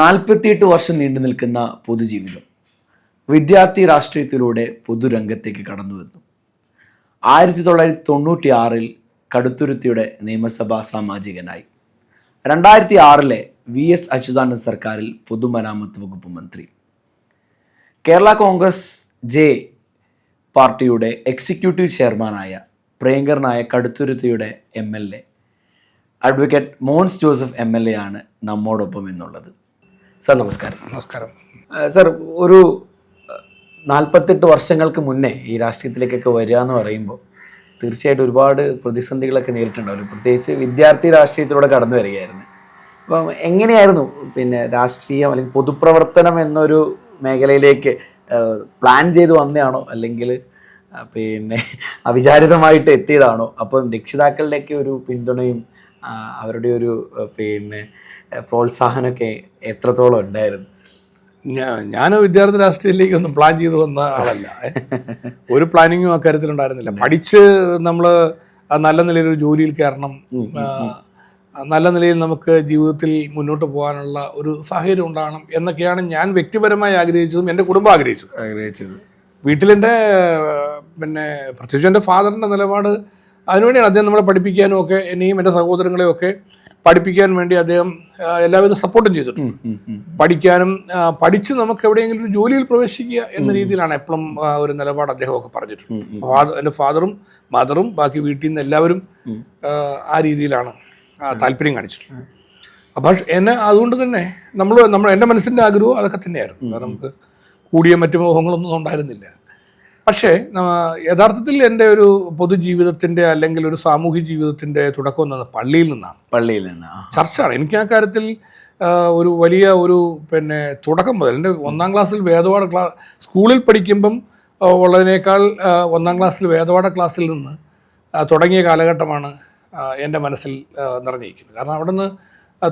നാൽപ്പത്തിയെട്ട് വർഷം നീണ്ടു നിൽക്കുന്ന പൊതുജീവിതം വിദ്യാർത്ഥി രാഷ്ട്രീയത്തിലൂടെ പൊതുരംഗത്തേക്ക് കടന്നു വന്നു ആയിരത്തി തൊള്ളായിരത്തി തൊണ്ണൂറ്റി ആറിൽ കടുത്തുരുത്തിയുടെ നിയമസഭാ സാമാജികനായി. രണ്ടായിരത്തി ആറിലെ വി എസ് അച്യുതാനന്ദ സർക്കാരിൽ പൊതുമരാമത്ത് വകുപ്പ് മന്ത്രി. കേരള കോൺഗ്രസ് ജെ പാർട്ടിയുടെ എക്സിക്യൂട്ടീവ് ചെയർമാനായ പ്രിയങ്കരനായ കടുത്തുരുത്തിയുടെ M L A. Advocate Mons Joseph M L A ആണ് നമ്മോടൊപ്പം എന്നുള്ളത്. സാർ നമസ്കാരം. നമസ്കാരം. സർ ഒരു നാൽപ്പത്തെട്ട് വർഷങ്ങൾക്ക് മുന്നേ ഈ രാഷ്ട്രീയത്തിലേക്കൊക്കെ വരിക എന്ന് പറയുമ്പോൾ തീർച്ചയായിട്ടും ഒരുപാട് പ്രതിസന്ധികളൊക്കെ നേരിട്ടുണ്ടാവും പ്രത്യേകിച്ച് വിദ്യാർത്ഥി രാഷ്ട്രീയത്തിലൂടെ കടന്നു വരികയായിരുന്നു. അപ്പം എങ്ങനെയായിരുന്നു പിന്നെ രാഷ്ട്രീയം അല്ലെങ്കിൽ പൊതുപ്രവർത്തനം എന്നൊരു മേഖലയിലേക്ക് പ്ലാൻ ചെയ്ത് വന്നതാണോ? അല്ലെങ്കിൽ പിന്നെ അവിചാരിതമായിട്ട് എത്തിയതാണോ? അപ്പം രക്ഷിതാക്കളുടെയൊക്കെ ഒരു പിന്തുണയും അവരുടെ ഒരു പിന്നെ പ്രോത്സാഹനമൊക്കെ എത്രത്തോളം ഉണ്ടായിരുന്നു? ഞാൻ ഞാൻ വിദ്യാർത്ഥി രാഷ്ട്രീയത്തിലേക്ക് ഒന്നും പ്ലാൻ ചെയ്തു വന്ന ആളല്ല. ഒരു പ്ലാനിങ്ങും ആ കാര്യത്തിലുണ്ടായിരുന്നില്ല പഠിച്ച് നമ്മൾ നല്ല നിലയിൽ ഒരു ജോലിയിൽ കയറണം. നല്ല നിലയിൽ നമുക്ക് ജീവിതത്തിൽ മുന്നോട്ട് പോകാനുള്ള ഒരു സാഹചര്യം ഉണ്ടാകണം എന്നൊക്കെയാണ് ഞാൻ വ്യക്തിപരമായി ആഗ്രഹിച്ചതും എന്റെ കുടുംബം ആഗ്രഹിച്ചു ആഗ്രഹിച്ചത്. വീട്ടിലെന്റെ പിന്നെ പ്രത്യേകിച്ച് എന്റെ ഫാദറിന്റെ നിലപാട് അതിനുവേണ്ടിയാണ് അദ്ദേഹം നമ്മളെ പഠിപ്പിക്കാനും ഒക്കെ എന്നെയും എന്റെ സഹോദരങ്ങളെയും ഒക്കെ പഠിപ്പിക്കാൻ വേണ്ടി അദ്ദേഹം എല്ലാവിധ സപ്പോർട്ടും ചെയ്തിട്ടുണ്ട്. പഠിക്കാനും പഠിച്ച് നമുക്ക് എവിടെയെങ്കിലും ഒരു ജോലിയിൽ പ്രവേശിക്കുക എന്ന രീതിയിലാണ് എപ്പോഴും ഒരു നിലപാട് അദ്ദേഹമൊക്കെ പറഞ്ഞിട്ടുണ്ട് ഫാദർ എന്റെ ഫാദറും മദറും ബാക്കി വീട്ടിൽ നിന്ന് എല്ലാവരും ആ, രീതിയിലാണ് താല്പര്യം കാണിച്ചിട്ടുള്ളത്. അപ്പോൾ എന്നെ അതുകൊണ്ട് തന്നെ നമ്മൾ നമ്മൾ എന്റെ മനസ്സിന്റെ ആഗ്രഹവും അതൊക്കെ തന്നെയായിരുന്നു. കാരണം നമുക്ക് കൂടിയ മറ്റു മോഹങ്ങളൊന്നും ഉണ്ടായിരുന്നില്ല. പക്ഷേ യഥാർത്ഥത്തിൽ എന്റെ ഒരു പൊതുജീവിതത്തിന്റെ അല്ലെങ്കിൽ ഒരു സാമൂഹ്യ ജീവിതത്തിന്റെ തുടക്കം എന്നത് പള്ളിയിൽ നിന്നാണ്. പള്ളിയിൽ നിന്ന് ചർച്ചാണ്. എനിക്ക് ആ കാര്യത്തിൽ ഒരു വലിയ ഒരു പിന്നെ തുടക്കം മുതൽ എന്റെ ഒന്നാം ക്ലാസ്സിൽ വേദപാഠ ക്ലാ സ്കൂളിൽ പഠിക്കുമ്പം ഉള്ളതിനേക്കാൾ ഒന്നാം ക്ലാസ്സിൽ വേദപാഠ ക്ലാസ്സിൽ നിന്ന് തുടങ്ങിയ കാലഘട്ടമാണ് എന്റെ മനസ്സിൽ നിറഞ്ഞിരിക്കുന്നത്. കാരണം അവിടുന്ന്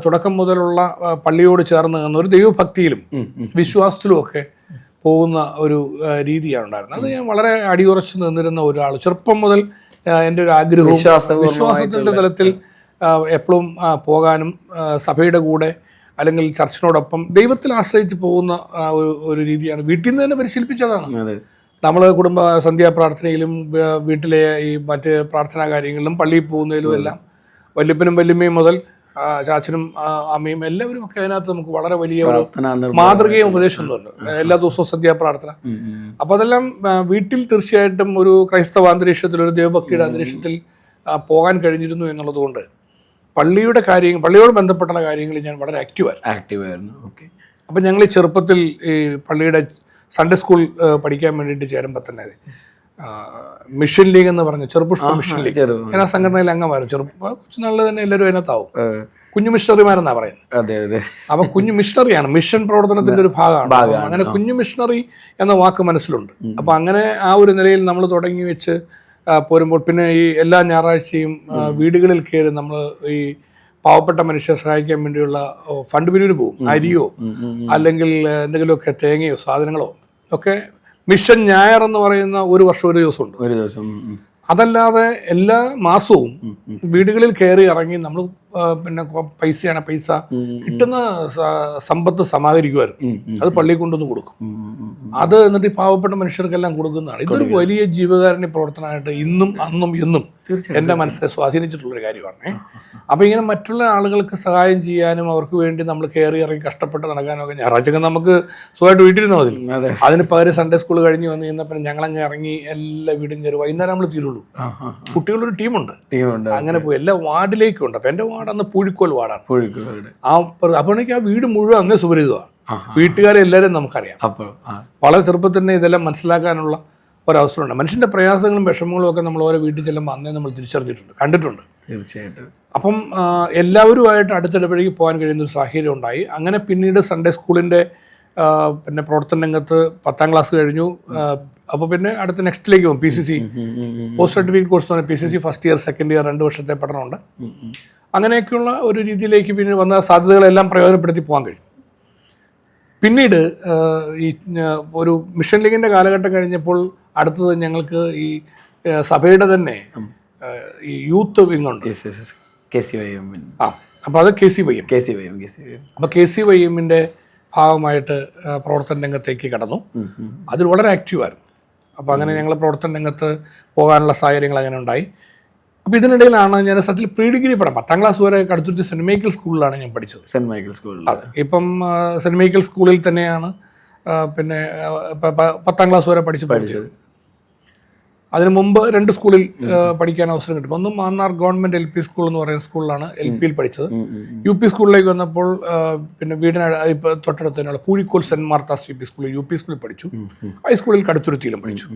തുടക്കം മുതലുള്ള പള്ളിയോട് ചേർന്ന് നിന്ന ഒരു ദൈവഭക്തിയിലും വിശ്വാസത്തിലും ഒക്കെ പോകുന്ന ഒരു രീതിയാണ് ഉണ്ടായിരുന്നത് അത് ഞാൻ വളരെ അടിയുറച്ച് നിന്നിരുന്ന ഒരാൾ ചെറുപ്പം മുതൽ എന്റെ ഒരു ആഗ്രഹവും വിശ്വാസത്തിന്റെ തലത്തിൽ എപ്പോഴും പോകാനും സഭയുടെ കൂടെ അല്ലെങ്കിൽ ചർച്ചിനോടൊപ്പം ദൈവത്തിൽ ആശ്രയിച്ച് പോകുന്ന ഒരു ഒരു രീതിയാണ്. വീട്ടിൽ നിന്ന് തന്നെ പരിശീലിപ്പിച്ചതാണ്. നമ്മൾ കുടുംബ സന്ധ്യാപ്രാർത്ഥനയിലും വീട്ടിലെ ഈ മറ്റ് പ്രാർത്ഥനാ കാര്യങ്ങളിലും പള്ളിയിൽ പോകുന്നതിലും എല്ലാം വല്യപ്പനും വല്യമ്മയും മുതൽ ചാച്ചനും അമ്മയും എല്ലാവരും ഒക്കെ അതിനകത്ത് നമുക്ക് വളരെ വലിയ ഒരു മാതൃകയും ഉപദേശം തോന്നുന്നു എല്ലാ ദിവസവും സദ്യ പ്രാർത്ഥന. അപ്പൊ അതെല്ലാം വീട്ടിൽ തീർച്ചയായിട്ടും ഒരു ക്രൈസ്തവ അന്തരീക്ഷത്തിൽ ഒരു ദൈവഭക്തിയുടെ അന്തരീക്ഷത്തിൽ പോകാൻ കഴിഞ്ഞിരുന്നു എന്നുള്ളതുകൊണ്ട് പള്ളിയുടെ കാര്യങ്ങൾ പള്ളിയോട് ബന്ധപ്പെട്ടുള്ള കാര്യങ്ങളിൽ ഞാൻ വളരെ ആക്റ്റീവായിരുന്നു ആക്റ്റീവ് ആയിരുന്നു. ഓക്കെ അപ്പം ഞങ്ങൾ ചെറുപ്പത്തിൽ ഈ പള്ളിയുടെ സൺഡേ സ്കൂൾ പഠിക്കാൻ വേണ്ടിയിട്ട് ചേരുമ്പോൾ തന്നെ മിഷൻ ലീഗ് എന്ന് പറഞ്ഞ ചെറുപുഷ്പ മിഷൻ ലീഗ്. ഞാൻ ആ സംഘടനയിൽ അംഗമായിരുന്നു ചെറുപ്പ കൊച്ചു നാളിൽ തന്നെ എല്ലാവരും അതിനകത്താവും. കുഞ്ഞു മിഷണറിമാരെന്നാ പറയുന്നത്. അതെ അതെ. അപ്പൊ കുഞ്ഞു മിഷണറിയാണ് മിഷൻ പ്രവർത്തനത്തിന്റെ ഒരു ഭാഗമാണ്. അങ്ങനെ കുഞ്ഞു മിഷണറി എന്ന വാക്ക് മനസ്സിലുണ്ട്. അപ്പൊ അങ്ങനെ ആ ഒരു നിലയിൽ നമ്മൾ തുടങ്ങി വെച്ച് പോരുമ്പോൾ പിന്നെ ഈ എല്ലാ ഞായറാഴ്ചയും വീടുകളിൽ കയറി നമ്മൾ ഈ പാവപ്പെട്ട മനുഷ്യരെ സഹായിക്കാൻ വേണ്ടിയുള്ള ഫണ്ട് പിരിവിന് പോകും. അരിയോ അല്ലെങ്കിൽ എന്തെങ്കിലുമൊക്കെ തേങ്ങയോ സാധനങ്ങളോ ഒക്കെ മിഷൻ ഞായർ എന്ന് പറയുന്ന ഒരു വർഷം ഒരു ദിവസം ഉണ്ട് ഒരു ദിവസം. അതല്ലാതെ എല്ലാ മാസവും വീടുകളിൽ കയറി ഇറങ്ങി നമ്മൾ പിന്നെ പൈസയാണ് പൈസ കിട്ടുന്ന സമ്പത്ത് സമാഹരിക്കുമായിരുന്നു. അത് പള്ളിയിൽ കൊണ്ടുവന്ന് കൊടുക്കും. അത് എന്നിട്ട് ഈ പാവപ്പെട്ട മനുഷ്യർക്കെല്ലാം കൊടുക്കുന്നതാണ്. ഇതൊരു വലിയ ജീവകാരുണ്യ പ്രവർത്തനമായിട്ട് ഇന്നും അന്നും എന്നും എന്റെ മനസ്സിനെ സ്വാധീനിച്ചിട്ടുള്ളൊരു കാര്യമാണ്. അപ്പോൾ ഇങ്ങനെ മറ്റുള്ള ആളുകൾക്ക് സഹായം ചെയ്യാനും അവർക്ക് വേണ്ടി നമ്മൾ കയറി ഇറങ്ങി കഷ്ടപ്പെട്ട് നടക്കാനും ഒക്കെ ഞായറാഴ്ച നമുക്ക് സുഖമായിട്ട് വീട്ടിലിരുന്നാൽ മതി. അതെ. അതിന് പകരം സൺഡേ സ്കൂൾ കഴിഞ്ഞ് വന്ന് കഴിഞ്ഞപ്പോൾ ഞങ്ങളങ്ങ് ഇറങ്ങി എല്ലാ വീടും കയറി വൈകുന്നേരം നമ്മൾ തീരുള്ളൂ. കുട്ടികളൊരു ടീമുണ്ട്. ടീമുണ്ട് അങ്ങനെ പോയി. എല്ലാ വാർഡിലേക്കും ഉണ്ട്. അപ്പം എന്റെ വാർഡ് അന്ന് പുഴുക്കോൽ വാർഡാണ് പുഴുക്കോൽ ആ അപ്പോഴേക്ക് ആ വീട് മുഴുവൻ അങ്ങ് സുപരിതമാണ് വീട്ടുകാരെ എല്ലാവരും നമുക്കറിയാം. അപ്പോൾ വളരെ ചെറുപ്പത്തിൽ തന്നെ ഇതെല്ലാം മനസ്സിലാക്കാനുള്ള ഒരവസരമുണ്ട്. മനുഷ്യന്റെ പ്രയാസങ്ങളും വിഷമങ്ങളും ഒക്കെ നമ്മൾ ഓരോ വീട്ടിൽ ചെല്ലുമ്പോൾ അന്നേ നമ്മൾ തിരിച്ചറിഞ്ഞിട്ടുണ്ട്. കണ്ടിട്ടുണ്ട്. തീർച്ചയായിട്ടും. അപ്പം എല്ലാവരുമായിട്ട് അടുത്തിടപഴകി പോകാൻ കഴിയുന്ന ഒരു സാഹചര്യം ഉണ്ടായി. അങ്ങനെ പിന്നീട് സൺഡേ സ്കൂളിന്റെ പിന്നെ പ്രവർത്തന രംഗത്ത് പത്താം ക്ലാസ് കഴിഞ്ഞു. അപ്പോൾ പിന്നെ അടുത്ത നെക്സ്റ്റിലേക്ക് പോകും P C C. Post certificate course എന്ന് P C C first year second year രണ്ട് വർഷത്തെ പഠനമുണ്ട്. അങ്ങനെയൊക്കെയുള്ള ഒരു രീതിയിലേക്ക് പിന്നെ വന്ന സാധ്യതകളെല്ലാം പ്രയോജനപ്പെടുത്തി പോകാൻ കഴിയും. പിന്നീട് ഈ ഒരു മിഷൻ ലീഗിന്റെ കാലഘട്ടം കഴിഞ്ഞപ്പോൾ അടുത്തത് ഞങ്ങൾക്ക് ഈ സഭയുടെ തന്നെ ഈ യൂത്ത് വിങ്ങുണ്ട് കെ സി വൈ എം ആ അപ്പോൾ അത് K C Y M K C Y M K C Y M അപ്പോൾ കെ സി വൈ എമ്മിന്റെ ഭാഗമായിട്ട് പ്രവർത്തന രംഗത്തേക്ക് കടന്നു. അതിൽ വളരെ ആക്റ്റീവായിരുന്നു അപ്പോൾ അങ്ങനെ ഞങ്ങൾ പ്രവർത്തന രംഗത്ത് പോകാനുള്ള സാഹചര്യങ്ങൾ അങ്ങനെ ഉണ്ടായി. അപ്പോൾ ഇതിനിടയിലാണ് ഞാൻ സത്യത്തിൽ പ്രീ ഡിഗ്രി പഠനം പത്താം ക്ലാസ് വരെ കടുത്തുരുത്തി സെന്റ് മൈക്കിൾ സ്കൂളിലാണ് ഞാൻ പഠിച്ചത്. സെന്റ് മൈക്കിൾ സ്കൂളിൽ അതെ. ഇപ്പം സെന്റ് മൈക്കിൾ സ്കൂളിൽ തന്നെയാണ് പിന്നെ പത്താം ക്ലാസ് വരെ പഠിച്ച് പഠിച്ചത്. അതിന് മുമ്പ് രണ്ട് സ്കൂളിൽ പഠിക്കാൻ അവസരം കിട്ടും. ഒന്ന് Mannar government L P school എന്ന് പറയുന്ന സ്കൂളിലാണ് എൽ പിയിൽ പഠിച്ചത്. യു പി സ്കൂളിലേക്ക് വന്നപ്പോൾ പിന്നെ വീടിന് ഇപ്പോൾ തൊട്ടടുത്ത് തന്നെയുള്ള Poozhikkol saint Martha's U P school U P school പഠിച്ചു. ഹൈസ്കൂളിൽ കടുത്തുരുത്തിയിലും പഠിച്ചു.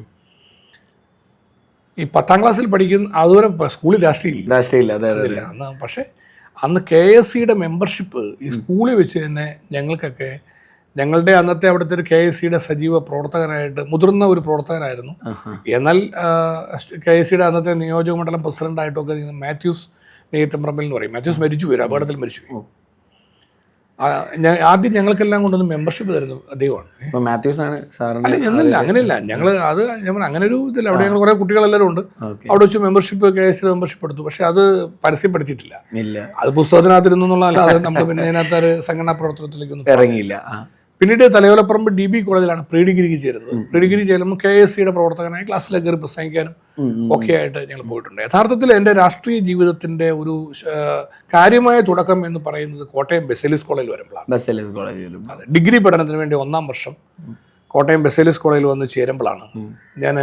ഈ പത്താം ക്ലാസ്സിൽ പഠിക്കുന്ന അതുവരെ സ്കൂളിൽ രാഷ്ട്രീയം ഇല്ല രാഷ്ട്രീയ അതെ അതെ ഇല്ല. അന്ന് പക്ഷേ അന്ന് കെ എസ് സിയുടെ മെമ്പർഷിപ്പ് ഈ സ്കൂളിൽ വെച്ച് തന്നെ ഞങ്ങൾക്കൊക്കെ ഞങ്ങളുടെ അന്നത്തെ അവിടുത്തെ ഒരു കെ എസ് സിയുടെ സജീവ പ്രവർത്തകനായിട്ട് മുതിർന്ന ഒരു പ്രവർത്തകനായിരുന്നു. എന്നാൽ കെ എസ് സിയുടെ അന്നത്തെ നിയോജക മണ്ഡലം പ്രസിഡന്റായിട്ടൊക്കെ മാത്യൂസ് നെയ്ത്തമ്പ്രമ്പിൽ എന്ന് പറയും. മാത്യൂസ് മരിച്ചു പോയി അപകടത്തിൽ മരിച്ചു പോയി. ആദ്യം ഞങ്ങൾക്കെല്ലാം കൊണ്ടൊന്ന് മെമ്പർഷിപ്പ് തരുന്നു മാത്യൂസ് ആണ് അല്ല എന്നല്ല അങ്ങനെയല്ല. ഞങ്ങൾ അത് അങ്ങനെ ഒരു ഇതില്ല. അവിടെ ഞങ്ങൾ കുറേ കുട്ടികളെല്ലാവരും ഉണ്ട്. അവിടെ വെച്ച് മെമ്പർഷിപ്പ് കെ എസ് മെമ്പർഷിപ്പ് എടുത്തു. പക്ഷെ അത് പരസ്യപ്പെടുത്തിയിട്ടില്ല. അത് പുസ്തകത്തിനകത്തിരുന്നു എന്നുള്ള അല്ലാതെ നമ്മൾ പിന്നെ അതിനകത്ത് ഒരു സംഘടനാ പ്രവർത്തനത്തിലേക്കൊന്നും ഇറങ്ങിയില്ല. പിന്നീട് തലയോലപ്പറമ്പ് ഡി ബി കോളേജിലാണ് പ്രീ ഡിഗ്രിക്ക് ചേരുന്നത്. പ്രീ ഡിഗ്രി ചേരുമ്പോൾ കെ എസ് സിയുടെ പ്രവർത്തകനായി ക്ലാസ്സിലെ കയറി പ്രസംഗിക്കാനും ഒക്കെ ആയിട്ട് ഞങ്ങൾ പോയിട്ടുണ്ട്. യഥാർത്ഥത്തിൽ എന്റെ രാഷ്ട്രീയ ജീവിതത്തിന്റെ ഒരു കാര്യമായ തുടക്കം എന്ന് പറയുന്നത് കോട്ടയം ബെസലിസ് കോളേജിൽ വരുമ്പോഴാണ്. ബെസലേസ് അതെ ഡിഗ്രി പഠനത്തിന് വേണ്ടി ഒന്നാം വർഷം കോട്ടയം ബെസലിസ് കോളേജിൽ വന്ന് ചേരുമ്പോഴാണ് ഞാൻ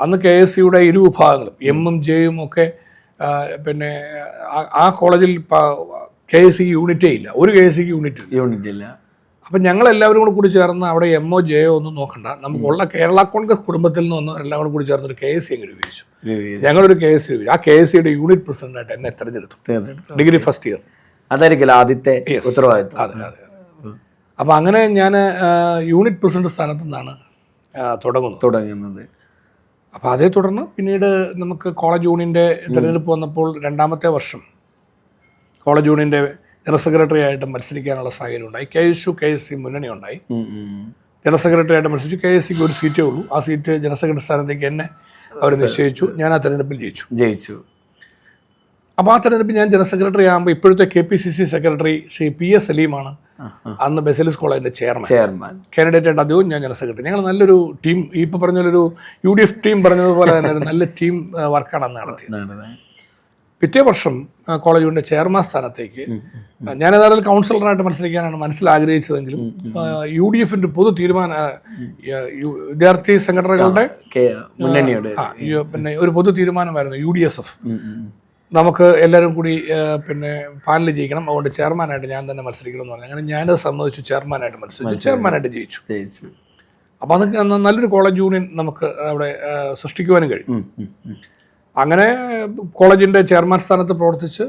അന്ന് കെ എസ് സിയുടെ ഇരു വിഭാഗങ്ങളും എമ്മും ജെയും ഒക്കെ പിന്നെ ആ- കോളേജിൽ കെ എസ് സി യൂണിറ്റേ ഇല്ല. ഒരു കെ എസ് സിക്ക് യൂണിറ്റ് യൂണിറ്റ് ഇല്ല. അപ്പം ഞങ്ങൾ എല്ലാവരും കൂടെ കൂടി ചേർന്ന് അവിടെ എമ്മോ ജെയോ ഒന്നും നോക്കണ്ട. നമുക്കുള്ള കേരള കോൺഗ്രസ് കുടുംബത്തിൽ നിന്ന് എല്ലാവരും കൂടെ കൂടി ചേർന്ന് ഒരു കെ എസ് സി അങ്ങ് രൂപീകരിച്ചു. രൂപീകരിച്ചു. ഞങ്ങളൊരു കെ എസ് സി ആ കെ എസ് സിയുടെ യൂണിറ്റ് പ്രസിഡന്റായിട്ട് എന്നെ തെരഞ്ഞെടുത്തു. ഡിഗ്രി ഫസ്റ്റ് ഇയർ അതായിരിക്കില്ല ആദ്യത്തെ. ഉത്തരവാദിത്വം? അതെ അതെ അപ്പോൾ അങ്ങനെ ഞാൻ യൂണിറ്റ് പ്രസിഡന്റ് സ്ഥാനത്ത് നിന്നാണ് തുടങ്ങുന്നത്. തുടങ്ങുന്നത്. അപ്പോൾ അതേ തുടർന്ന് പിന്നീട് നമുക്ക് കോളേജ് യൂണിയന്റെ തിരഞ്ഞെടുപ്പ് വന്നപ്പോൾ രണ്ടാമത്തെ വർഷം കോളേജ് യൂണിയന്റെ ജനറൽ സെക്രട്ടറി ആയിട്ട് മത്സരിക്കാനുള്ള സാഹചര്യം ഉണ്ടായി K S U K S C മുന്നണി ഉണ്ടായി. ജനറൽ സെക്രട്ടറി ആയിട്ട് മത്സരിച്ചു. കെ എസ് സിക്ക് ഒരു സീറ്റേ ഉള്ളൂ. ആ സീറ്റ് ജനറൽ സെക്രട്ടറി സ്ഥാനത്തേക്ക് എന്നെ അവർ നിശ്ചയിച്ചു. ഞാൻ ആ തെരഞ്ഞെടുപ്പിൽ ജയിച്ചു. ജയിച്ചു. അപ്പോൾ ആ തെരഞ്ഞെടുപ്പിൽ ഞാൻ ജനറൽ സെക്രട്ടറി ആകുമ്പോൾ ഇപ്പോഴത്തെ K P C C secretary Shri P S സലീമാണ് അന്ന് ബെസലിസ് കോളേജിന്റെ ചെയർമാൻ. ചെയർമാൻ. കാൻഡിഡേറ്റ് ആയിട്ട് അദ്ദേഹവും ഞാൻ ജനറൽ സെക്രട്ടറി ഞങ്ങൾ നല്ലൊരു ടീം ഇപ്പോൾ പറഞ്ഞൊരു യു ഡി എഫ് ടീം പറഞ്ഞതുപോലെ തന്നെ ഒരു നല്ല ടീം വർക്കാണ് അന്ന് നടത്തിയത്. പിറ്റേ വർഷം കോളേജ് യൂണിയൻ ചെയർമാൻ സ്ഥാനത്തേക്ക് ഞാൻ ഏതായാലും കൗൺസിലറായിട്ട് മത്സരിക്കാനാണ് മനസ്സിൽ ആഗ്രഹിച്ചതെങ്കിലും യു ഡി എഫിന്റെ പൊതു തീരുമാന വിദ്യാർത്ഥി സംഘടനകളുടെ പിന്നെ ഒരു പൊതു തീരുമാനമായിരുന്നു യു ഡി എസ് എഫ്. നമുക്ക് എല്ലാവരും കൂടി പിന്നെ പാനൽ ജയിക്കണം. അതുകൊണ്ട് ചെയർമാനായിട്ട് ഞാൻ തന്നെ മത്സരിക്കണം എന്ന് പറഞ്ഞു. അങ്ങനെ ഞാനത് സമ്മതിച്ചു ചെയർമാനായിട്ട് മത്സരിച്ചു ചെയർമാനായിട്ട് ജയിച്ചു. അപ്പോൾ അതൊക്കെ നല്ലൊരു കോളേജ് യൂണിയൻ നമുക്ക് അവിടെ സൃഷ്ടിക്കുവാനും കഴിയും. അങ്ങനെ കോളേജിന്റെ ചെയർമാൻ സ്ഥാനത്ത് പ്രവർത്തിച്ച്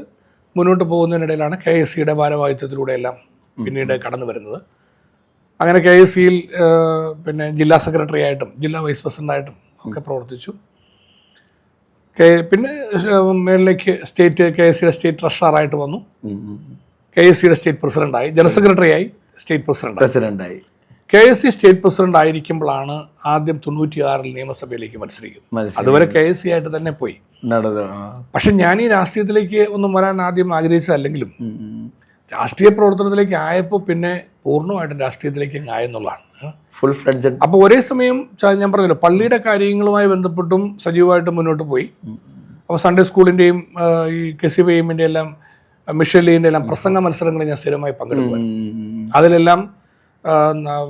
മുന്നോട്ട് പോകുന്നതിനിടയിലാണ് കെ എസ് സിയുടെ ഭാരവാഹിത്വത്തിലൂടെയെല്ലാം പിന്നീട് കടന്നു വരുന്നത്. അങ്ങനെ കെ എസ് സിയിൽ പിന്നെ ജില്ലാ സെക്രട്ടറി ആയിട്ടും ജില്ലാ വൈസ് പ്രസിഡന്റായിട്ടും ഒക്കെ പ്രവർത്തിച്ചു. കെ പിന്നെ മേളിലേക്ക് സ്റ്റേറ്റ് കെ എസ് സിയുടെ സ്റ്റേറ്റ് ട്രഷറായിട്ട് വന്നു. കെ എസ് സിയുടെ സ്റ്റേറ്റ് പ്രസിഡന്റായി ജനറൽ സെക്രട്ടറിയായി സ്റ്റേറ്റ് പ്രസിഡന്റായി പ്രസിഡന്റായി. K S C state president ആയിരിക്കുമ്പോഴാണ് ആദ്യം തൊണ്ണൂറ്റിയാറിൽ നിയമസഭയിലേക്ക് മത്സരിക്കുന്നത്. അതുവരെ കെ എസ് സി ആയിട്ട് തന്നെ പോയി. പക്ഷെ ഞാൻ ഈ രാഷ്ട്രീയത്തിലേക്ക് ഒന്നും വരാൻ ആദ്യം ആഗ്രഹിച്ചതല്ലെങ്കിലും. രാഷ്ട്രീയ പ്രവർത്തനത്തിലേക്ക് ആയപ്പോൾ പിന്നെ പൂർണമായിട്ടും രാഷ്ട്രീയത്തിലേക്ക് ആയെന്നുള്ളതാണ്. ഫുൾ ഫ്ലഡ്ജഡ് അപ്പോൾ ഒരേ സമയം ഞാൻ പറഞ്ഞല്ലോ പള്ളിയുടെ കാര്യങ്ങളുമായി ബന്ധപ്പെട്ടും സജീവമായിട്ട് മുന്നോട്ട് പോയി. അപ്പോൾ സൺഡേ സ്കൂളിന്റെയും ഈ കെസിബെയിമിന്റെ എല്ലാം മിഷലിന്റെ എല്ലാം പ്രസംഗ മത്സരങ്ങളിൽ ഞാൻ സ്ഥിരമായി പങ്കെടുക്കുന്നു അതിലെല്ലാം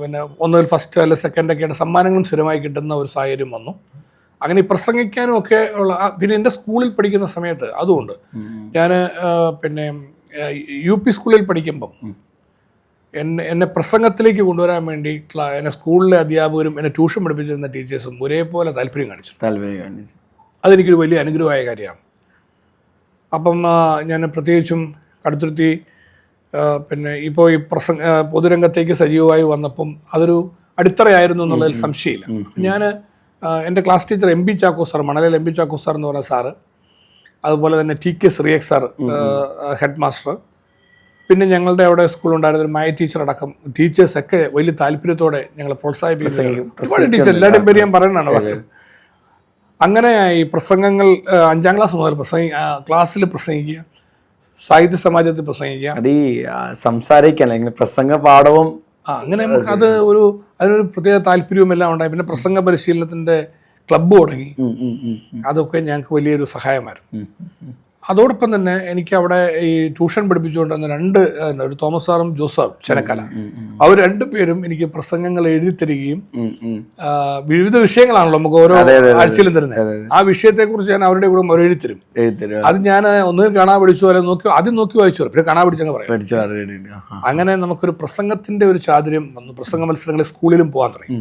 പിന്നെ ഒന്നുകിൽ ഫസ്റ്റ് അല്ലെ സെക്കൻഡ് ഒക്കെയാണ് സമ്മാനങ്ങളും സ്ഥിരമായി കിട്ടുന്ന ഒരു സാഹചര്യം വന്നു. അങ്ങനെ ഈ പ്രസംഗിക്കാനും ഒക്കെ ഉള്ള പിന്നെ എന്റെ സ്കൂളിൽ പഠിക്കുന്ന സമയത്ത് അതുകൊണ്ട് ഞാൻ പിന്നെ യു പി സ്കൂളിൽ പഠിക്കുമ്പം എന്നെ എന്നെ പ്രസംഗത്തിലേക്ക് കൊണ്ടുവരാൻ വേണ്ടി ക്ലാ- എന്നെ സ്കൂളിലെ അധ്യാപകരും എന്നെ ട്യൂഷൻ പഠിപ്പിച്ചിരുന്ന ടീച്ചേഴ്സും ഒരേപോലെ താല്പര്യം കാണിച്ചു. താല്പര്യം കാണിച്ചു. അതെനിക്കൊരു വലിയ അനുഗ്രഹമായ കാര്യമാണ്. അപ്പം ഞാൻ പ്രത്യേകിച്ചും കടുത്തുരുത്തി പിന്നെ ഇപ്പോൾ ഈ പ്രസംഗ പൊതുരംഗത്തേക്ക് സജീവമായി വന്നപ്പം അതൊരു അടിത്തറയായിരുന്നു എന്നുള്ളതിൽ സംശയമില്ല. ഞാൻ എന്റെ class teacher M P Chacko sir മണലിൽ എം പി ചാക്കോ സാർ എന്ന് പറഞ്ഞ സാറ് അതുപോലെ തന്നെ ടി കെ ശ്രീയക് സാർ ഹെഡ് മാസ്റ്റർ പിന്നെ ഞങ്ങളുടെ അവിടെ സ്കൂളുണ്ടായിരുന്ന ഒരു മായ ടീച്ചർ അടക്കം ടീച്ചേഴ്സൊക്കെ വലിയ താല്പര്യത്തോടെ ഞങ്ങളെ പ്രോത്സാഹിപ്പിക്കുന്നത് ടീച്ചർ എല്ലാവരുടെയും പേര് ഞാൻ പറയണതാണ് അങ്ങനെ ഈ പ്രസംഗങ്ങൾ അഞ്ചാം ക്ലാസ് മുതൽ പ്രസംഗി ക്ലാസ്സിൽ പ്രസംഗിക്കുക. സാഹിത്യ സമാജത്തിൽ പ്രസംഗിക്കാം. അത് ഈ സംസാരിക്കാൻ അല്ലെങ്കിൽ പ്രസംഗ പാഠവും ആ അങ്ങനെ നമുക്ക് അത് ഒരു അതിനൊരു പ്രത്യേക താല്പര്യവും എല്ലാം ഉണ്ടായി. പിന്നെ പ്രസംഗ പരിശീലനത്തിന്റെ ക്ലബ്ബ് തുടങ്ങി. അതൊക്കെ ഞങ്ങൾക്ക് വലിയൊരു സഹായമായിരുന്നു. അതോടൊപ്പം തന്നെ എനിക്ക് അവിടെ ഈ ട്യൂഷൻ പഠിപ്പിച്ചുകൊണ്ടിരുന്ന രണ്ട് ഒരു തോമസ് സാറും ജോസ് സാറും ചെനക്കല. അവർ രണ്ടുപേരും എനിക്ക് പ്രസംഗങ്ങൾ എഴുതി തരികയും വിവിധ വിഷയങ്ങളാണല്ലോ നമുക്ക് ഓരോ ആഴ്ചയിലും തരുന്നത് ആ വിഷയത്തെക്കുറിച്ച് ഞാൻ അവരുടെ കൂടെ അവർ എഴുതി തരും. അത്. ഞാൻ ഒന്ന് കാണാൻ പഠിച്ചു പോലെ നോക്കി ആദ്യം നോക്കി വായിച്ചു പറയും പിന്നെ കാണാൻ പഠിച്ചങ്ങ് പറയും. അങ്ങനെ നമുക്കൊരു പ്രസംഗത്തിന്റെ ഒരു ചാതുര്യം വന്നു. പ്രസംഗ മത്സരങ്ങളിൽ സ്കൂളിലും പോകാൻ തുടങ്ങി.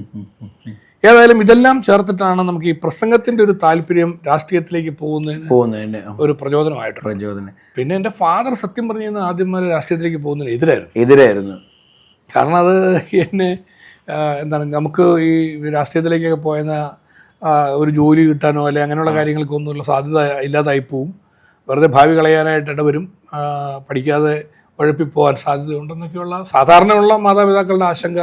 ഏതായാലും ഇതെല്ലാം ചേർത്തിട്ടാണ് നമുക്ക് ഈ പ്രസംഗത്തിന്റെ ഒരു താല്പര്യം രാഷ്ട്രീയത്തിലേക്ക് പോകുന്നതിന് പോകുന്നതിന് ഒരു പ്രചോദനമായിട്ട് പ്രചോദനം. പിന്നെ എന്റെ ഫാദർ സത്യം പറഞ്ഞു കഴിഞ്ഞാൽ ആദ്യം മുതൽ രാഷ്ട്രീയത്തിലേക്ക് പോകുന്നതിന് എതിരായിരുന്നു. എതിരായിരുന്നു. കാരണം അത് എന്നെ എന്താണ് നമുക്ക് ഈ രാഷ്ട്രീയത്തിലേക്കൊക്കെ പോയെന്ന ഒരു ജോലി കിട്ടാനോ അല്ലെ അങ്ങനെയുള്ള കാര്യങ്ങൾക്കൊന്നുമുള്ള സാധ്യത ഇല്ലാതായി പോവും. വെറുതെ ഭാവി കളയാനായിട്ട് ഇടവരും. പഠിക്കാതെ പഠിക്കാതെ ഉഴപ്പിപ്പോവാൻ സാധ്യതയുണ്ടെന്നൊക്കെയുള്ള സാധാരണയുള്ള മാതാപിതാക്കളുടെ ആശങ്ക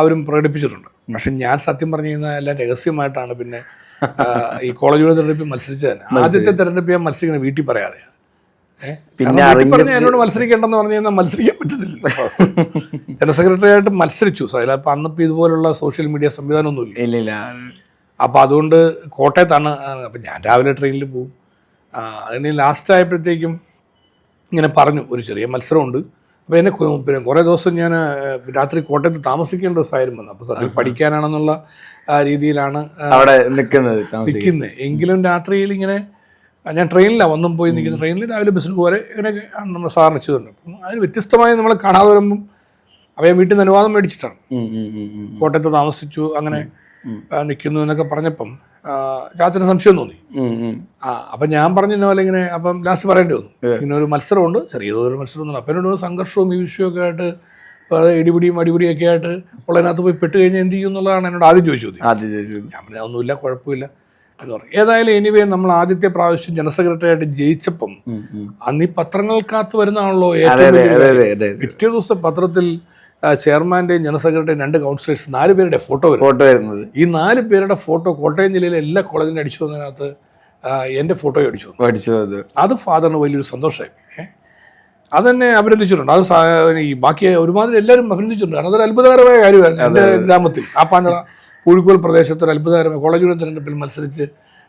അവരും പ്രകടിപ്പിച്ചിട്ടുണ്ട്. പക്ഷെ ഞാൻ സത്യം പറഞ്ഞു കഴിഞ്ഞാൽ എല്ലാം രഹസ്യമായിട്ടാണ് പിന്നെ ഈ കോളേജുകളുടെ തെരഞ്ഞെടുപ്പിൽ മത്സരിച്ചത്. ആദ്യത്തെ തെരഞ്ഞെടുപ്പ് ഞാൻ മത്സരിക്കണം വീട്ടിൽ പറയാതെ പിന്നെ പറഞ്ഞ എന്നോട് മത്സരിക്കേണ്ടെന്ന് പറഞ്ഞു കഴിഞ്ഞാൽ മത്സരിക്കാൻ പറ്റത്തില്ല ജനറൽ സെക്രട്ടറി ആയിട്ട് മത്സരിച്ചു. അതിലപ്പോൾ അന്നിപ്പോൾ ഇതുപോലുള്ള സോഷ്യൽ മീഡിയ സംവിധാനമൊന്നുമില്ല. ഇല്ല ഇല്ല. അപ്പോൾ അതുകൊണ്ട് കോട്ടയത്താണ് അപ്പം ഞാൻ രാവിലെ ട്രെയിനിൽ പോകും അതിന് ലാസ്റ്റ് ആയപ്പോഴത്തേക്കും ഇങ്ങനെ പറഞ്ഞു. ഒരു ചെറിയ മത്സരമുണ്ട്. അപ്പോൾ എന്നെ പിന്നെ കുറേ ദിവസം ഞാൻ രാത്രി കോട്ടയത്ത് താമസിക്കേണ്ട സാഹചര്യം വന്നു. അപ്പോൾ സത്യം പഠിക്കാനാണെന്നുള്ള രീതിയിലാണ് അവിടെ നിൽക്കുന്നത് നിൽക്കുന്നത് എങ്കിലും രാത്രിയിൽ ഇങ്ങനെ ഞാൻ ട്രെയിനിലാണ് ഒന്നും പോയി നിൽക്കുന്നത് ട്രെയിനിൽ രാവിലെ ബസ്സിന് പോലെ ഇങ്ങനെയൊക്കെ നമ്മൾ സാധാരണ ചെയ്തിട്ടുണ്ട് അപ്പം അതിന് വ്യത്യസ്തമായി നമ്മളെ കാണാതെ വരുമ്പം അവയെ വീട്ടിൽ നിന്ന് അനുവാദം മേടിച്ചിട്ടാണ്. കോട്ടയത്ത് താമസിച്ചു അങ്ങനെ നിൽക്കുന്നു എന്നൊക്കെ പറഞ്ഞപ്പം ചാച്ചന് സംശയം തോന്നി. ആ അപ്പം ഞാൻ പറഞ്ഞ പോലെ ഇങ്ങനെ അപ്പം ലാസ്റ്റ് പറയേണ്ടി വന്നു. ഇങ്ങനെ ഒരു മത്സരമുണ്ട് ചെറിയതൊരു മത്സരമൊന്നും അപ്പം എന്നോട് ഒരു സംഘർഷവും ഈ വിഷയമൊക്കെ ആയിട്ട് ഇടിപിടിയും അടിപിടിയൊക്കെ ആയിട്ട് ഉള്ളതിനകത്ത് പോയി പെട്ട് കഴിഞ്ഞാൽ എന്ത് ചെയ്യും എന്നുള്ളതാണ് എന്നോട് ആദ്യം ചോദിച്ചു ആദ്യം ചോദിച്ചു ഞാൻ പറഞ്ഞ ഒന്നുമില്ല കുഴപ്പമില്ല എന്ന് പറഞ്ഞു. ഏതായാലും എനിവേ നമ്മൾ ആദ്യത്തെ പ്രാവശ്യം ജനറൽ സെക്രട്ടറി ആയിട്ട് ജയിച്ചപ്പം. അന്ന് ഈ പത്രങ്ങൾക്കകത്ത് വരുന്നതാണല്ലോ ഏറ്റവും പിറ്റേ ദിവസം പത്രത്തിൽ ചെയർമാന്റെയും ജനറൽ സെക്രട്ടറിയും രണ്ട് കൗൺസിലേഴ്സ് നാല് പേരുടെ ഫോട്ടോ ഫോട്ടോ വരുന്നത്. ഈ നാല് പേരുടെ ഫോട്ടോ കോട്ടയം ജില്ലയിലെ എല്ലാ കോളേജിലും അടിച്ചു വന്നതിനകത്ത് എന്റെ ഫോട്ടോ അടിച്ചു പഠിച്ചു അത് ഫാദറിന് വലിയൊരു സന്തോഷമായി. അത് തന്നെ അഭിനന്ദിച്ചിട്ടുണ്ട്. അത് ഈ ബാക്കി ഒരുമാതിരി എല്ലാവരും അഭിനന്ദിച്ചിട്ടുണ്ട്. കാരണം അതൊരു അത്ഭുതകരമായ കാര്യമായിരുന്നു എന്റെ ഗ്രാമത്തിൽ. ആ പാഞ്ഞ പൂഴിക്കോൽ പ്രദേശത്ത് ഒരു അത്ഭുതകരമായ കോളേജ് തിരഞ്ഞെടുപ്പിൽ മത്സരിച്ച്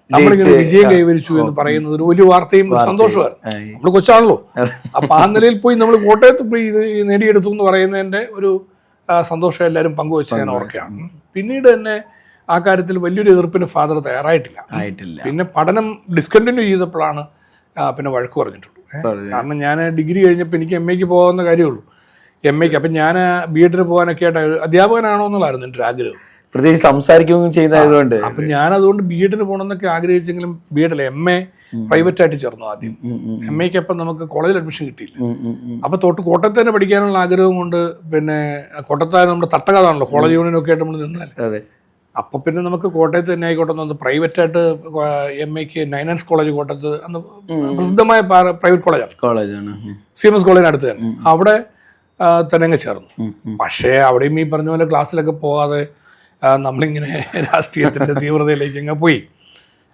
നമ്മളിങ്ങനെ വിജയം കൈവരിച്ചു എന്ന് പറയുന്നത് ഒരു വലിയ വാർത്തയും സന്തോഷമായിരുന്നു നമ്മൾ കൊച്ചാണല്ലോ. അപ്പൊ ആ നിലയിൽ പോയി നമ്മൾ കോട്ടയത്ത് പോയി ഇത് നേടിയെടുത്തു എന്ന് പറയുന്നതിന്റെ ഒരു സന്തോഷം എല്ലാവരും പങ്കുവെച്ച് ഞാൻ ഓർക്കുകയാണ്. പിന്നീട് തന്നെ ആ കാര്യത്തിൽ വലിയൊരു എതിർപ്പിന് ഫാദർ തയ്യാറായിട്ടില്ല. ആയിട്ടില്ല. പിന്നെ പഠനം ഡിസ്കണ്ടിന്യൂ ചെയ്തപ്പോഴാണ് പിന്നെ വഴക്ക് പറഞ്ഞിട്ടുള്ളൂ. കാരണം ഞാൻ ഡിഗ്രി കഴിഞ്ഞപ്പോൾ എനിക്ക് എം എക്ക് പോകാവുന്ന കാര്യമുള്ളൂ എം എക്ക് അപ്പം ഞാൻ ബി എഡിന് പോകാനൊക്കെ ആയിട്ട് അധ്യാപകനാണോ എന്നുള്ളതായിരുന്നു എന്റെ ഒരു ആഗ്രഹം. പ്രത്യേകിച്ച് സംസാരിക്കുകയും ചെയ്യുന്നതുകൊണ്ട് അപ്പൊ ഞാൻ അതുകൊണ്ട് ബി എഡിന് പോകണമെന്നൊക്കെ ആഗ്രഹിച്ചെങ്കിലും ബി എഡല്ല എം എ പ്രൈവറ്റ് ആയിട്ട് ചേർന്നു ആദ്യം. എം എക്ക് അപ്പം നമുക്ക് കോളേജിൽ അഡ്മിഷൻ കിട്ടിയില്ല. അപ്പോൾ തൊട്ട് കോട്ടയത്ത് തന്നെ പഠിക്കാനുള്ള ആഗ്രഹം കൊണ്ട് പിന്നെ കോട്ടയത്തായ നമ്മുടെ തട്ടകഥാണല്ലോ കോളേജ് യൂണിയനൊക്കെ ആയിട്ട് നമ്മൾ നിന്നാൽ. അപ്പൊ പിന്നെ നമുക്ക് കോട്ടയത്ത് തന്നെ ആയിക്കോട്ടെ എന്ന് പ്രൈവറ്റായിട്ട് എം എക്ക് നൈനാൻസ് കോളേജ് കോട്ടയത്ത് അന്ന് പ്രസിദ്ധമായ പ്രൈവറ്റ് കോളേജാണ്. കോളേജാണ്. സി എം എസ് കോളേജിനടുത്ത് തന്നെ. അവിടെ തന്നെ അങ്ങ് ചേർന്നു. പക്ഷേ അവിടെയും ഈ പറഞ്ഞ പോലെ ക്ലാസ്സിലൊക്കെ പോകാതെ നമ്മളിങ്ങനെ രാഷ്ട്രീയത്തിന്റെ തീവ്രതയിലേക്ക് അങ്ങ് പോയി.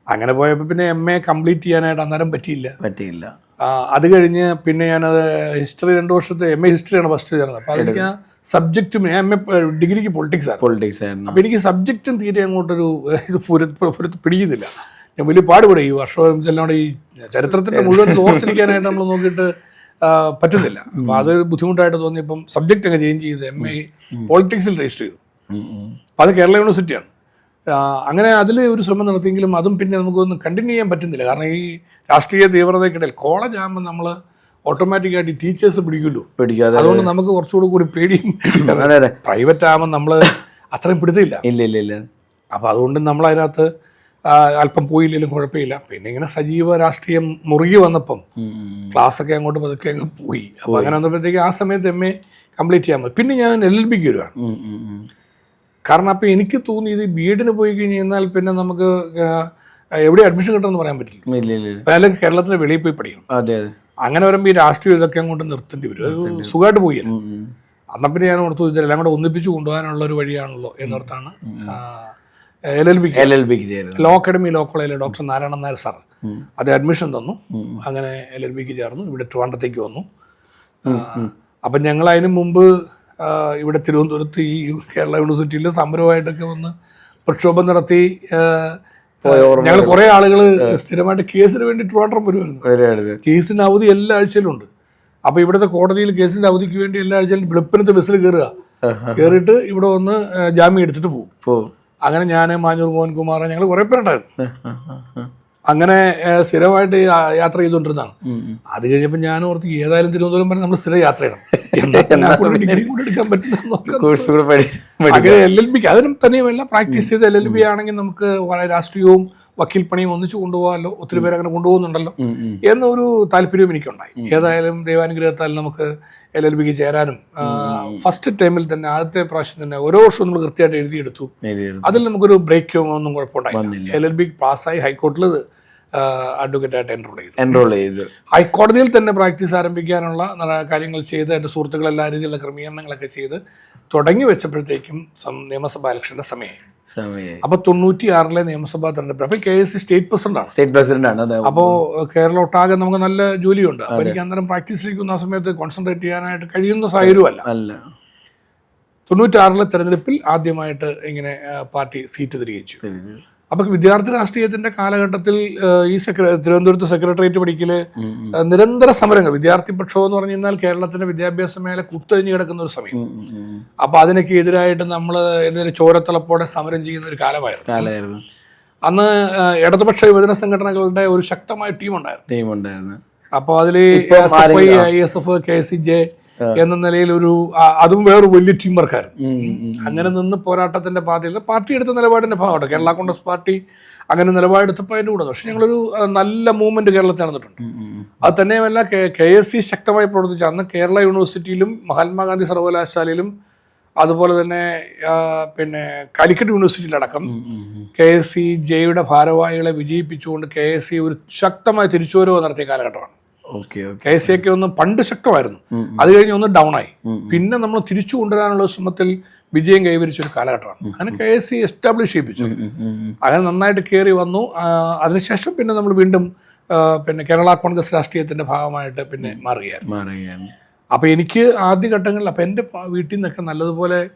അങ്ങനെ പോയപ്പോൾ പിന്നെ എം എ കംപ്ലീറ്റ് ചെയ്യാനായിട്ട് അന്നേരം പറ്റിയില്ല. പറ്റിയില്ല. അത് കഴിഞ്ഞ് പിന്നെ ഞാനത് ഹിസ്റ്ററി രണ്ട് വർഷത്തെ എം എ ഹിസ്റ്ററിയാണ് ഫസ്റ്റ് ചേർന്നത് അപ്പോൾ അതെനിക്ക് ആ സബ്ജക്റ്റും എം എ ഡിഗ്രിക്ക് പൊളിറ്റിക്സ് ആണ്. പൊളിറ്റിക്സ് ആയിരുന്നു അപ്പോൾ എനിക്ക് സബ്ജക്റ്റും തീരെ അങ്ങോട്ടൊരു ഇത് പുര- പുരത്ത് പിടിക്കുന്നില്ല. ഞാൻ വലിയ പാടുപെടും. ഈ വർഷം എല്ലാം ഈ ചരിത്രത്തിന്റെ മുഴുവൻ ഓർത്തിരിക്കാനായിട്ട് നമ്മൾ നോക്കിയിട്ട് പറ്റുന്നില്ല. അപ്പോൾ അത് ബുദ്ധിമുട്ടായിട്ട് തോന്നിയപ്പം സബ്ജക്റ്റ് അങ്ങ് ചേഞ്ച് ചെയ്ത് എം എ പൊളിറ്റിക്സിൽ രജിസ്റ്റർ ചെയ്തു. അത് കേരള യൂണിവേഴ്സിറ്റിയാണ്. അങ്ങനെ അതിൽ ഒരു ശ്രമം നടത്തിയെങ്കിലും അതും പിന്നെ നമുക്കൊന്നും കണ്ടിന്യൂ ചെയ്യാൻ പറ്റുന്നില്ല. കാരണം ഈ രാഷ്ട്രീയ തീവ്രതയ്ക്കിടയിൽ കോളേജ് ആകുമ്പോൾ നമ്മൾ ഓട്ടോമാറ്റിക്കായിട്ട് ടീച്ചേഴ്സ് പിടിക്കുമല്ലോ. പിടിക്കാതെ അതുകൊണ്ട് നമുക്ക് കുറച്ചുകൂടി കൂടി പേടിയും പ്രൈവറ്റ് ആകുമ്പോൾ നമ്മൾ അത്രയും പിടുത്തില്ല. ഇല്ല ഇല്ല ഇല്ല. അപ്പോൾ അതുകൊണ്ട് നമ്മൾ അതിനകത്ത് അല്പം പോയില്ലെങ്കിലും കുഴപ്പമില്ല. പിന്നെ ഇങ്ങനെ സജീവ രാഷ്ട്രീയം മുറുകി വന്നപ്പം. ക്ലാസ്സൊക്കെ അങ്ങോട്ട് പതുക്കെ അങ്ങ് പോയി. അപ്പോൾ അങ്ങനെ വന്നപ്പോഴത്തേക്ക് ആ സമയത്ത് എം എ കംപ്ലീറ്റ് ചെയ്യാൻ മതി പിന്നെ ഞാൻ എൽ എൽ ബിക്ക് വരുവാണ്. കാരണം അപ്പോൾ എനിക്ക് തോന്നിയത് ബി എഡിന് പോയി കഴിഞ്ഞ് കഴിഞ്ഞാൽ പിന്നെ നമുക്ക് എവിടെ അഡ്മിഷൻ കിട്ടുമെന്ന് പറയാൻ പറ്റില്ല. ഇല്ല കേരളത്തിന് വെളിയിൽ പോയി പഠിക്കണം. അങ്ങനെ വരുമ്പോൾ ഈ രാഷ്ട്രീയം ഇതൊക്കെ അങ്ങോട്ട് നിർത്തേണ്ടി വരും. സുഖമായിട്ട് പോയി ഉം. പിന്നെ ഞാൻ ഓർത്തു ഇതെല്ലാം അങ്ങോട്ട് ഒന്നിപ്പിച്ച് കൊണ്ടുപോകാനുള്ള ഒരു വഴിയാണല്ലോ എന്നോർത്താണ് എൽ എൽ ബിക്ക് എൽ എൽ ബിക്ക് ചേരുന്നത്. ലോ അക്കാഡമി ലോ കോളേജിലെ ഡോക്ടർ നാരായണൻ നായർ സാർ അത് അഡ്മിഷൻ തന്നു. അങ്ങനെ എൽ എൽ ബിക്ക് ചേർന്നു. ഇവിടെ ട്രിവാണ്ടത്തേക്ക് വന്നു. അപ്പം ഞങ്ങൾ അതിന് മുമ്പ് ഇവിടെ തിരുവനന്തപുരത്ത് ഈ കേരള യൂണിവേഴ്സിറ്റിയിൽ സമരമായിട്ടൊക്കെ വന്ന് പ്രക്ഷോഭം നടത്തി ഞങ്ങൾ കുറെ ആളുകൾ സ്ഥിരമായിട്ട് കേസിന് വേണ്ടി ട്രിവാൻഡ്രം വരുമായിരുന്നു. കേസിന്റെ കേസിന് അവധി എല്ലാ ആഴ്ചയിലും ഉണ്ട്. അപ്പൊ ഇവിടുത്തെ കോടതിയിൽ കേസിന്റെ അവധിക്ക് വേണ്ടി എല്ലാ ആഴ്ചയിലും വെളുപ്പിനത്തെ ബസ്സിൽ കയറുക കയറിയിട്ട് ഇവിടെ വന്ന് ജാമ്യം എടുത്തിട്ട് പോകും. അങ്ങനെ ഞാൻ മാഞ്ഞൂർ മോഹൻകുമാർ ഞങ്ങൾ കുറെ പേരുണ്ടായിരുന്നു. അങ്ങനെ സ്ഥിരമായിട്ട് യാത്ര ചെയ്തുകൊണ്ടിരുന്നതാണ്. അത് കഴിഞ്ഞപ്പോൾ ഞാൻ ഓർത്ത് ഏതായാലും തിരുവനന്തപുരം വരെ നമ്മൾ സ്ഥിരം യാത്ര ചെയ്യണം. അങ്ങനെ എൽ എൽ ബിക്ക് അതിനും തന്നെയുമല്ല പ്രാക്ടീസ് ചെയ്ത് എൽ എൽ ബി ആണെങ്കിൽ നമുക്ക് രാഷ്ട്രീയവും വക്കീൽ പണിയും ഒന്നിച്ചു കൊണ്ടുപോകാമല്ലോ. ഒത്തിരി പേര് അങ്ങനെ കൊണ്ടുപോകുന്നുണ്ടല്ലോ. എന്നൊരു താല്പര്യവും എനിക്കുണ്ടായി. ഏതായാലും ദൈവാനുഗ്രഹത്താൽ നമുക്ക് എൽ എൽ ബിക്ക് ചേരാനും ഫസ്റ്റ് ടൈമിൽ തന്നെ ആദ്യത്തെ പ്രാവശ്യം തന്നെ ഓരോ വർഷവും നമ്മൾ കൃത്യമായിട്ട് എഴുതിയെടുത്തു. അതിൽ നമുക്കൊരു ബ്രേക്കോ ഒന്നും കുഴപ്പമുണ്ടായില്ല. എൽ എൽ ബി പാസ്സായി ഹൈക്കോർട്ടിൽ അഡ്വക്കേറ്റായിട്ട് എൻറോൾ ചെയ്തു. എൻറോൾ ചെയ്തു. ഹൈക്കോടതിയിൽ തന്നെ പ്രാക്ടീസ് ആരംഭിക്കാനുള്ള കാര്യങ്ങൾ ചെയ്ത് എന്റെ സുഹൃത്തുക്കൾ എല്ലാ രീതിയിലുള്ള ക്രമീകരണങ്ങളൊക്കെ ചെയ്ത് തുടങ്ങി വെച്ചപ്പോഴത്തേക്കും നിയമസഭാ ഇലക്ഷന്റെ സമയമായി. സമയം അപ്പോൾ തൊണ്ണൂറ്റി ആറിലെ നിയമസഭാ തെരഞ്ഞെടുപ്പ് അപ്പൊ കെ എസ് സ്റ്റേറ്റ് ആണ് സ്റ്റേറ്റ് പ്രസിഡന്റ് ആണ് അപ്പോ കേരള ഒട്ടാകെ നമുക്ക് നല്ല ജോലിയുണ്ട്. അപ്പൊ എനിക്ക് അന്നേരം പ്രാക്ടീസിലേക്ക് ആ സമയത്ത് കോൺസെൻട്രേറ്റ് ചെയ്യാനായിട്ട് കഴിയുന്ന സാഹചര്യമല്ല. അല്ല. തൊണ്ണൂറ്റാറിലെ തെരഞ്ഞെടുപ്പിൽ ആദ്യമായിട്ട് ഇങ്ങനെ പാർട്ടി സീറ്റ് തിരികെച്ചു അപ്പോൾ വിദ്യാർത്ഥി രാഷ്ട്രീയത്തിന്റെ കാലഘട്ടത്തിൽ ഈ സെക്ര തിരുവനന്തപുരത്ത് സെക്രട്ടേറിയറ്റ് പഠിക്കൽ നിരന്തര സമരങ്ങൾ. വിദ്യാർത്ഥി പക്ഷം എന്ന് പറഞ്ഞു കഴിഞ്ഞാൽ കേരളത്തിന്റെ വിദ്യാഭ്യാസ മേഖല കുത്തഴിഞ്ഞു കിടക്കുന്ന ഒരു സമയം. അപ്പൊ അതിനൊക്കെ എതിരായിട്ട് നമ്മൾ എതിരെ ചോരത്തിളപ്പോടെ സമരം ചെയ്യുന്ന ഒരു കാലമായിരുന്നു. അന്ന് ഇടതുപക്ഷ യുവജന സംഘടനകളുടെ ഒരു ശക്തമായ ടീം ഉണ്ടായിരുന്നു ടീം ഉണ്ടായിരുന്നു അപ്പോൾ അതിൽ S F I I S F K C J എന്ന നിലയിൽ ഒരു അതും വേറെ വലിയ ടീം വർക്കായിരുന്നു. അങ്ങനെ നിന്ന് പോരാട്ടത്തിന്റെ പാതയിൽ പാർട്ടി എടുത്ത നിലപാടിന്റെ ഭാഗമാണ് കേരള കോൺഗ്രസ് പാർട്ടി അങ്ങനെ നിലപാടെടുത്തപ്പോൾ അതിന്റെ കൂടെ. പക്ഷെ ഞങ്ങളൊരു നല്ല മൂവ്മെന്റ് കേരളത്തിൽ നടന്നിട്ടുണ്ട്. അത് തന്നെയുമല്ല കെ എസ് സി ശക്തമായി പ്രവർത്തിച്ചു. അന്ന് കേരള യൂണിവേഴ്സിറ്റിയിലും മഹാത്മാഗാന്ധി സർവകലാശാലയിലും അതുപോലെ തന്നെ പിന്നെ കാലിക്കറ്റ് യൂണിവേഴ്സിറ്റിയിലടക്കം. കെ എസ് സി ജെയുടെ ഭാരവാഹികളെ വിജയിപ്പിച്ചുകൊണ്ട് കെ എസ് സി ഒരു ശക്തമായ തിരിച്ചുവരവ് നടത്തിയ കാലഘട്ടമാണ്. ഓക്കെ കെ എസ് ഒക്കെ ഒന്ന് പണ്ട് ശക്തമായിരുന്നു. അത് കഴിഞ്ഞ് ഒന്ന് ഡൗൺ ആയി. പിന്നെ നമ്മൾ തിരിച്ചു കൊണ്ടുവരാനുള്ള ശ്രമത്തിൽ വിജയം കൈവരിച്ച ഒരു കാലഘട്ടമാണ്. അങ്ങനെ കെ എസ് സി എസ്റ്റാബ്ലിഷ് ചെയ്യിപ്പിച്ചു. അങ്ങനെ നന്നായിട്ട് കയറി വന്നു. അതിനുശേഷം പിന്നെ നമ്മൾ വീണ്ടും പിന്നെ കേരള കോൺഗ്രസ് രാഷ്ട്രീയത്തിന്റെ ഭാഗമായിട്ട് പിന്നെ മാറുകയായിരുന്നു. മാറുകയാണ്. അപ്പോൾ എനിക്ക് ആദ്യ ഘട്ടങ്ങളിൽ അപ്പോൾ എന്റെ പ- വീട്ടിൽ നിന്നൊക്കെ നല്ലതുപോലെ